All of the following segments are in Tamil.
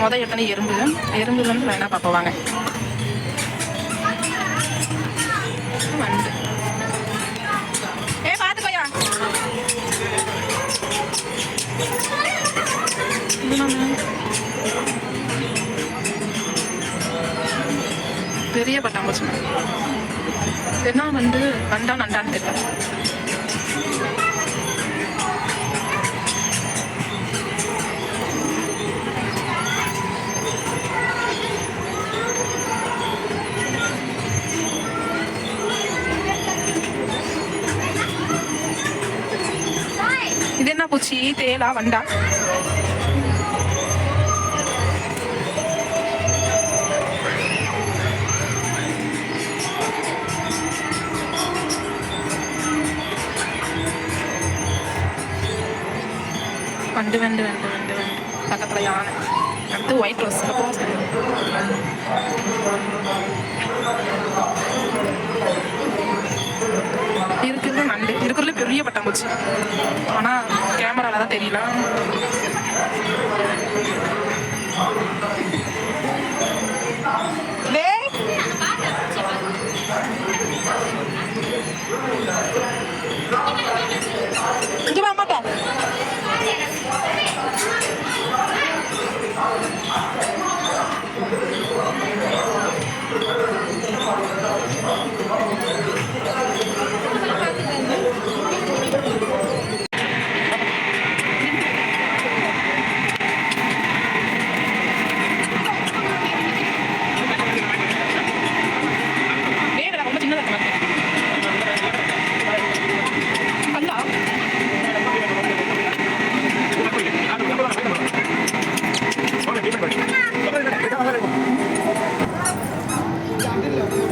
மொதல் எத்தனை எறும்பு எறும்பு வந்து வேணா பார்ப்போவாங்க வண்டு ஏ பார்த்துக்கோயா பெரிய பட்டாம்பூச்சி என்ன வந்து வண்டா நண்டான்னு தெரியல. இது என்ன பூச்சி தேலா வண்டா வண்டு வண்டு வண்டு வண்டு வண்டு பக்கத்துல யானை அடுத்து ஒயிட் ரோஸ் இருக்கிறது போச்சு ஆனால் கேமரால தான் தெரியல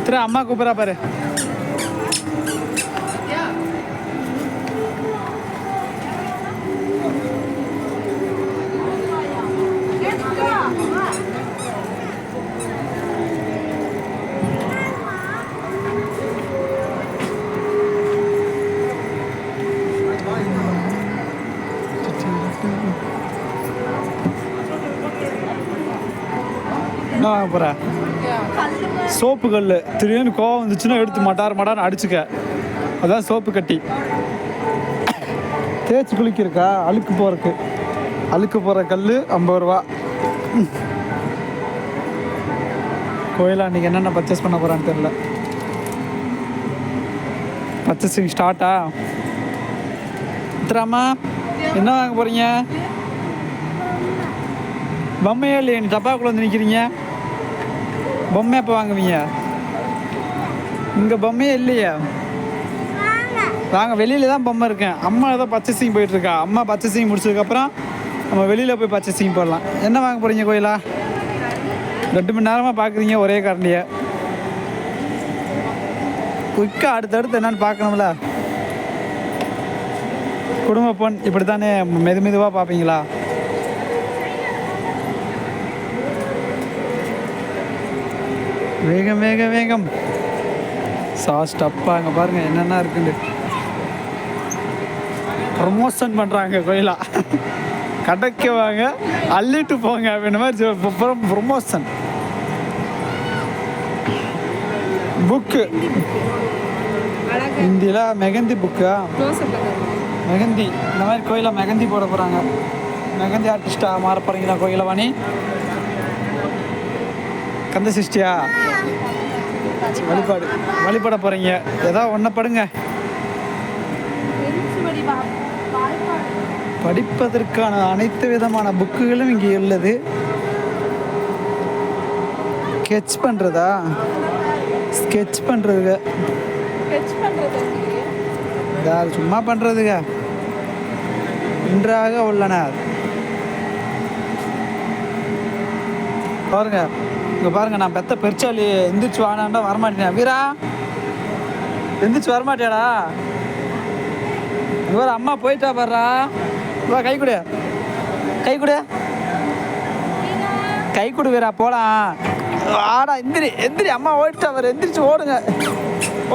திரு அம்மா கூப்பிட்றா பாரு என்ன வாங்க சோப்பு கல் திடீர்னு கோவம் வந்துச்சுன்னா எடுத்து மட்டார் மட்டார்னு அடிச்சுக்க. அதான் சோப்பு கட்டி. தேய்ச்சி குளிக்கிறக்கா அழுக்கு போகிறக்கு அழுக்கு போகிற கல் ஐம்பது ரூபா. கோயிலா அன்றைக்கி என்னென்ன பர்ச்சேஸ் பண்ண போகிறான்னு தெரில பர்ச்சேசிங் ஸ்டார்ட்டா உத்தராமா என்ன வாங்க போகிறீங்க பொம்மையே இல்லையே நீ? டப்பாக்குள்ளே வந்து நிற்கிறீங்க பொம்மை எப்போ வாங்குவீங்க? இங்கே பொம்மையே இல்லையா. வாங்க வெளியில தான் பொம்மை இருக்கேன் அம்மா ஏதோ பர்ச்சேசிங் போயிட்டு இருக்கா அம்மா பர்ச்சேசிங் முடிச்சதுக்கப்புறம் நம்ம வெளியில் போய் பர்ச்சேசிங் போடலாம். என்ன வாங்க போகிறீங்க கோயிலா? ரெண்டு மணி நேரமாக பார்க்குறீங்க ஒரே கரண்டியை குயிக்காக அடுத்தடுத்து என்னென்னு பார்க்கணும்ல. குடும்ப பொன் இப்படி தானே மெது மெதுவாக பார்ப்பீங்களா? வேகம் வேகம் வேகம். சாஸ்ட் அப்பா அங்கே பாருங்க என்னென்ன இருக்குன்னு. ப்ரமோஷன் பண்ணுறாங்க கோயிலா. கடைக்கு வாங்க அள்ளிட்டு போங்க அப்படின்ற மாதிரி ப்ரொமோஷன் புக்கு ஹிந்தியில் மெகந்தி புக்கா மெகந்தி இந்த மாதிரி கோயிலில் மெகந்தி போட போகிறாங்க மெகந்தி ஆர்டிஸ்டாக மாற போகிறீங்களா கோயிலவாணி? கந்த சிஷ்டியா? வழிபாடு வழிபட போகிறீங்க ஏதாவது ஒன்றை படுங்க. படிப்பதற்கான அனைத்து விதமான புக்குகளும் இங்கே உள்ளது. ஸ்கெட்ச் பண்ணுறதா ஸ்கெட்ச் பண்ணுறதுங்க யார் சும்மா பண்ணுறதுங்க நன்றாக உள்ளனர். பாருங்க. இங்கே பாருங்க நான் பெத்த பெருச்சாளி எந்திரிச்சு வானாண்டா வரமாட்டேன். வீரா எந்திரிச்சு வரமாட்டியாடா? இவர் அம்மா போயிட்டா பாடுறா இவா கை கொடு. கை கொடு. கை கொடு வீரா போலாம். ஆடா எந்திரி எந்திரி. அம்மா ஓடிட்டா பாரு எந்திரிச்சு ஓடுங்க.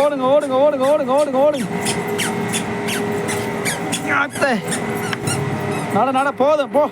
ஓடுங்க ஓடுங்க ஓடுங்க ஓடுங்க ஓடுங்க ஓடுங்க. அத்தை. நட நட போதும் போ.